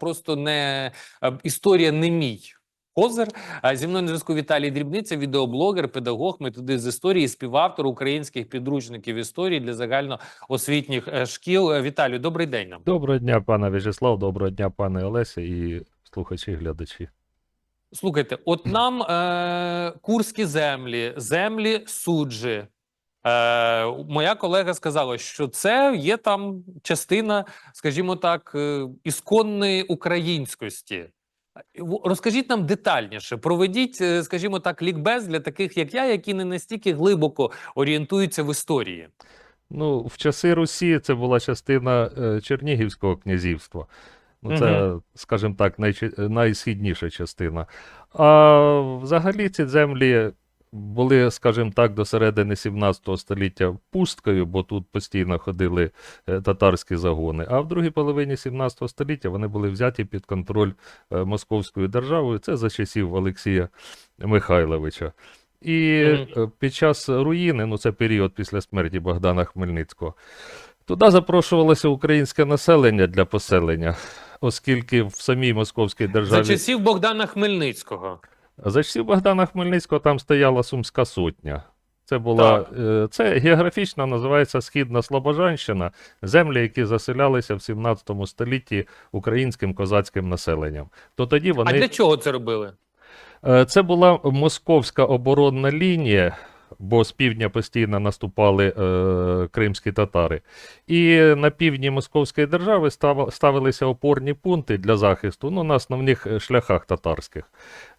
просто не е, історія не мій. Козир А зі мною на зв'язку Віталій Дрібниця, відеоблогер, педагог, методист з історії, співавтор українських підручників історії для загальноосвітніх е, шкіл. Е, Віталію, добрий день нам. Доброго дня, пане В'ячеслав, доброго дня, пане Олеся і слухачі, глядачі. Слухайте, от нам е, курські землі, землі суджі. Е, моя колега сказала, що це є там частина, скажімо так, е, ісконної українськості. Розкажіть нам детальніше, проведіть, е, скажімо так, лікбез для таких, як я, які не настільки глибоко орієнтуються в історії. Ну, в часи Русі це була частина е, Чернігівського князівства. Ну, це, скажімо так, найче- найсхідніша частина. А взагалі ці землі були, скажімо так, до середини 17 століття пусткою, бо тут постійно ходили е, татарські загони. А в другій половині 17 століття вони були взяті під контроль е, Московською державою. Це за часів Олексія Михайловича. І е, під час руїни, ну це період після смерті Богдана Хмельницького, туди запрошувалося українське населення для поселення, оскільки в самій Московській державі За часів Богдана Хмельницького. За часів Богдана Хмельницького там стояла Сумська сотня. Це була е, це географічно називається Східна Слобожанщина, землі, які заселялися в 17 столітті українським козацьким населенням. То тоді вони А для чого це робили? Е, Це була московська оборонна лінія, бо з півдня постійно наступали е, кримські татари. І на півдні Московської держави став- ставилися опорні пункти для захисту, ну, на основних е, шляхах татарських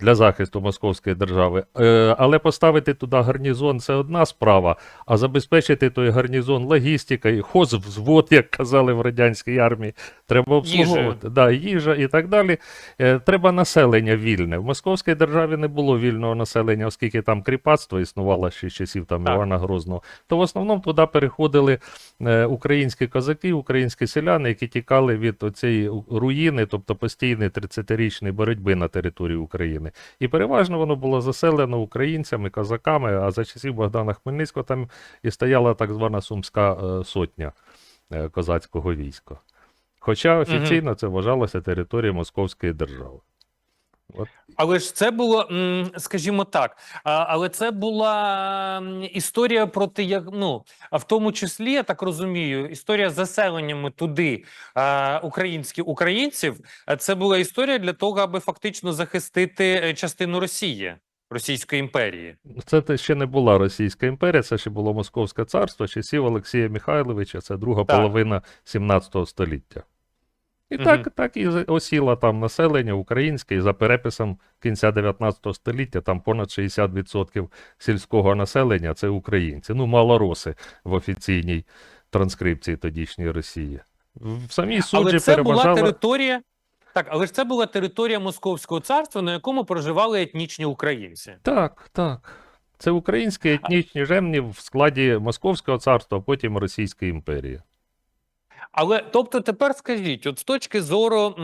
для захисту Московської держави. Е, але поставити туди гарнізон це одна справа, а забезпечити той гарнізон логістикою, хозвзвод, як казали в радянській армії, треба обслуговувати. Да, їжа і так далі. Е, Треба населення вільне. В Московській державі не було вільного населення, оскільки там кріпацтво існувало ще з часів там Так. Івана Грозного. То в основному туди переходили е, українські козаки, українські селяни, які тікали від оцієї руїни, тобто постійної 30-річної боротьби на території України. І переважно воно було заселено українцями, козаками, а за часів Богдана Хмельницького там і стояла так звана Сумська е, сотня е, козацького війська. Хоча офіційно це вважалося територією Московської держави. Але ж це було, скажімо так, але це була історія проти як ну, а в тому числі, я так розумію, історія з заселеннями туди українських українців. Це була історія для того, аби фактично захистити е, частину Росії, Російської імперії. Це те ще не була Російська імперія, це ще було Московське царство часів Олексія Михайловича, це друга Так. половина 17 століття. І Мгм. так, так і осіло там населення українське, і за переписом кінця 19 століття там понад 60% сільського населення це українці. Ну, малороси в офіційній транскрипції тодішньої Росії. В самій суджі Але це була територія. Так, але ж це була територія Московського царства, на якому проживали етнічні українці. Так, так. Це українські етнічні жемні в складі Московського царства, а потім Російської імперії. Але тобто, тепер скажіть, от з точки зору,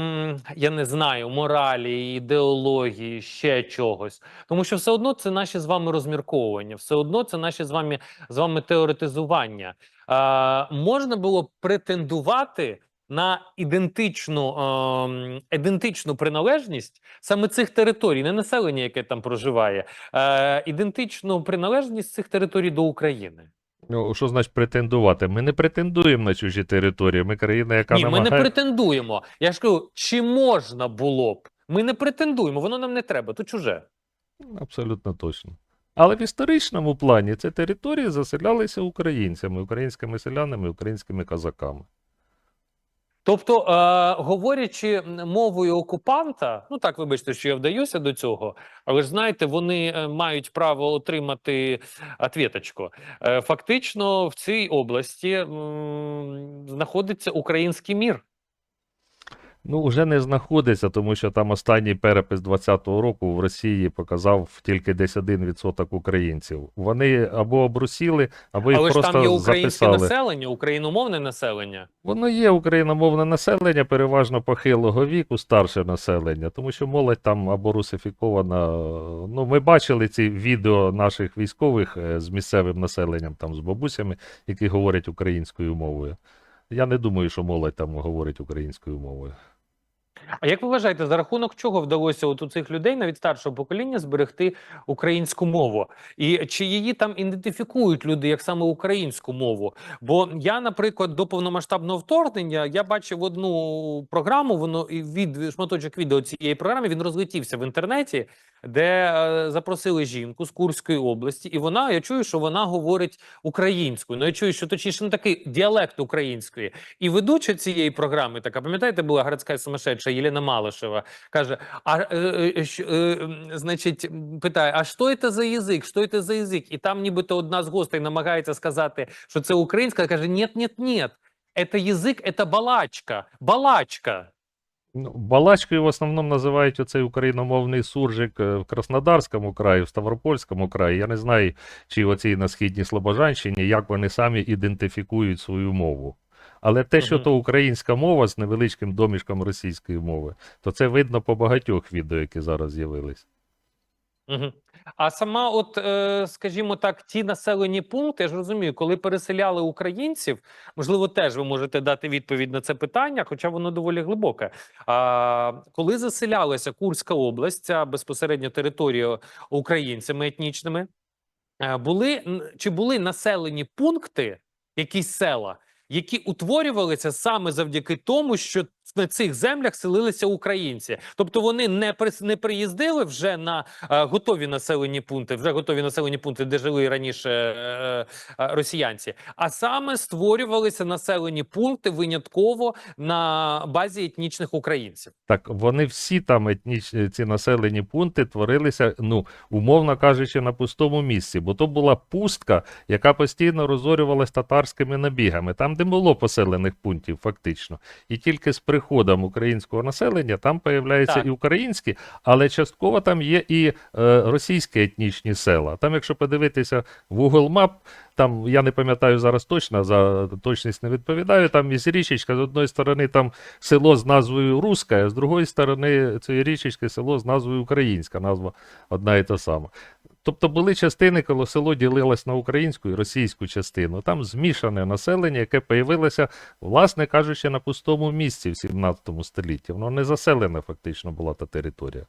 я не знаю, моралі, ідеології, ще чогось, тому що все одно це наші з вами розмірковування, все одно це наші з вами з вами теоретизування. А, можна було претендувати на ідентичну, ем, ідентичну приналежність саме цих територій, не населення, яке там проживає, е, ідентичну приналежність цих територій до України. Ну, що значить претендувати? Ми не претендуємо на чужі території. Ми країна, яка Ні, ми не претендуємо. Я ж кажу, чи можна було б? Ми не претендуємо, воно нам не треба, то чуже. Абсолютно точно. Але в історичному плані ці території заселялися українцями, українськими селянами, українськими козаками. Тобто, е, говорячи мовою окупанта, ну так вибачте, що я вдаюся до цього, але ж знаєте, вони е, мають право отримати ответочку. Е, фактично, в цій області м, знаходиться український мір. Ну, вже не знаходиться, тому що там останній перепис 20-го року в Росії показав тільки десь 1% українців. Вони або обрусіли, або їх Але ж там є українське записали. населення, україномовне населення. Воно є україномовне населення, переважно похилого віку, старше населення, тому що молодь там або русифікована. Ну, ми бачили ці відео наших військових е, з місцевим населенням, там з бабусями, які говорять українською мовою. Я не думаю, що молодь там говорить українською мовою. А як ви вважаєте, за рахунок чого вдалося от у цих людей, навіть старшого покоління, зберегти українську мову? І чи її там ідентифікують люди як саме українську мову? Бо я, наприклад, до повномасштабного вторгнення я бачив одну програму. Воно і від шматочок відео цієї програми він розлетівся в інтернеті, де е, запросили жінку з Курської області, і вона я чую, що вона говорить українською. Ну я чую, що точніше не такий діалект української. І ведуча цієї програми, така пам'ятаєте, була городська сумасшедша Єлена Малишева, каже: А е, е, значить, питає: а що це за язик? Що це за язик? І там, нібито одна з гостей намагається сказати, що це українська. каже: ні, ні, ні. Это язик, это балачка. Балачка. Ну, Балачкою в основному називають оцей україномовний суржик в Краснодарському краї, в Ставропольському краї. Я не знаю, чи оцій на східній Слобожанщині, як вони самі ідентифікують свою мову. Але те, що то українська мова з невеличким домішком російської мови, то це видно по багатьох відео, які зараз з'явились. Угу. А сама, от, е, скажімо так, ті населені пункти, я ж розумію, коли переселяли українців, можливо, теж ви можете дати відповідь на це питання, хоча воно доволі глибоке. А, коли заселялася Курська область, ця безпосередньо територія українцями етнічними, е, були чи були населені пункти, якісь села, які утворювалися саме завдяки тому, що на цих землях селилися українці, тобто вони не прис- не приїздили вже на е, готові населені пункти, вже готові населені пункти, де жили раніше е, е, росіянці, а саме створювалися населені пункти винятково на базі етнічних українців. Так вони всі там етнічні ці населені пункти творилися, ну, умовно кажучи, на пустому місці, бо то була пустка, яка постійно розорювалась татарськими набігами, там, де було поселених пунктів, фактично. І тільки з приходом українського населення там появляються і українські, але частково там є і е, російські етнічні села. Там, якщо подивитися в Google Map, там я не пам'ятаю зараз точно, за точність не відповідаю. Там є річечка, з одної сторони там село з назвою Руська, а з другої сторони цієї річечки село з назвою Українська, назва одна і та сама. Тобто були частини, коли село ділилось на українську і російську частину. Там змішане населення, яке появилося, власне кажучи, на пустому місці в 17 столітті. Воно не заселена фактично була та територія.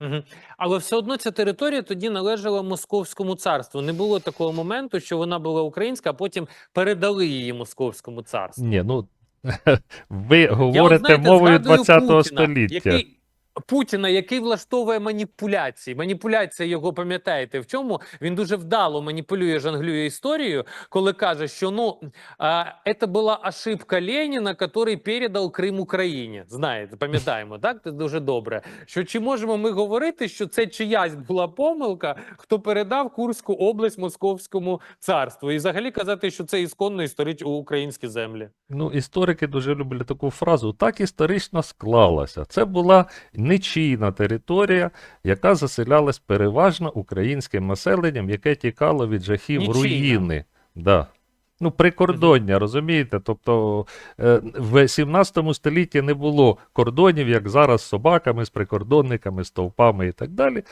Угу. Але все одно ця територія тоді належала Московському царству. Не було такого моменту, що вона була українська, а потім передали її Московському царству. Ні, ну ви Я, говорите знаєте, мовою згадую 20 століття. Який, Путіна, який влаштовує маніпуляції. Маніпуляція його пам'ятаєте в чому? Він дуже вдало маніпулює, жонглює історією, коли каже, що ну це була ошибка Леніна, який передав Крим Україні. Знаєте, пам'ятаємо, так? Це дуже добре. Що чи можемо ми говорити, що це чиясь була помилка, хто передав Курську область Московському царству, і взагалі казати, що це ісконно історич у українські землі. Ну, історики дуже люблять таку фразу. Так історично склалося. Це була нечійна територія, яка заселялась переважно українським населенням, яке тікало від жахів Нічийна. руїни. Да. Ну, прикордоння, розумієте? Тобто е, в 17 столітті не було кордонів, як зараз з собаками, з прикордонниками, з товпами і так далі.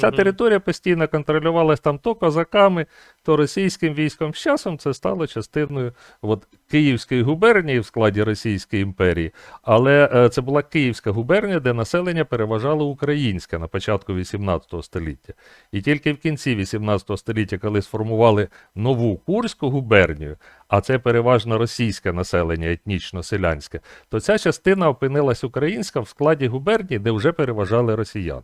Ця територія постійно контролювалась там то козаками, то російським військом. З часом це стало частиною от, Київської губернії в складі Російської імперії. Але е, це була Київська губернія, де населення переважало українське на початку 18 століття. І тільки в кінці 18 століття, коли сформували нову Курську губернію, а це переважно російське населення, етнічно-селянське, то ця частина опинилась українська в складі губернії, де вже переважали росіяни.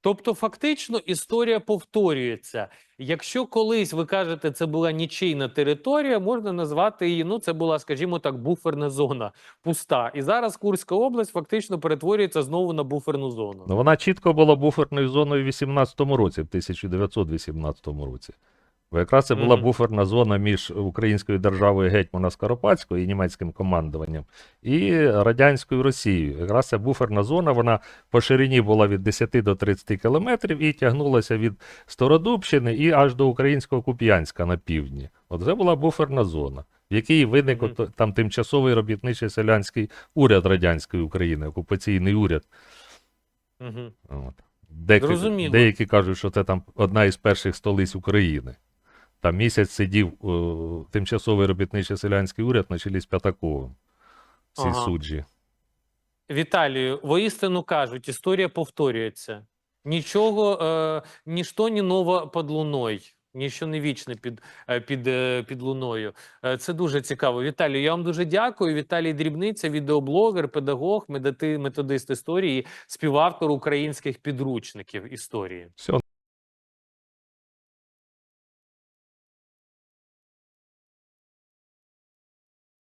Тобто, фактично, історія повторюється. Якщо колись ви кажете, це була нічийна територія, можна назвати її. Ну, це була, скажімо так, буферна зона пуста. І зараз Курська область фактично перетворюється знову на буферну зону. Ну, вона чітко була буферною зоною в 18-му році, в 1918 році. Бо якраз це була буферна зона між українською державою гетьмана Скоропадського і німецьким командуванням і радянською Росією. Якраз ця буферна зона, вона по ширині була від 10 до 30 кілометрів і тягнулася від Стародубщини і аж до українського Куп'янська на півдні. От це була буферна зона, в якій виник Мгм. от, там тимчасовий робітничий селянський уряд радянської України, окупаційний уряд. Угу. От. Деякі, деякі кажуть, що це там одна із перших столиць України. Там місяць сидів о, тимчасовий робітничий селянський уряд на чолі з П'ятаковим в цій Ага. суджі. Віталію, воістину кажуть, історія повторюється. Нічого, е, ніщо не ново під луною, ніщо не вічне під, е, під, е, під луною. Е, Це дуже цікаво. Віталію, я вам дуже дякую. Віталій Дрібниця, відеоблогер, педагог, методист історії, співавтор українських підручників історії. Все,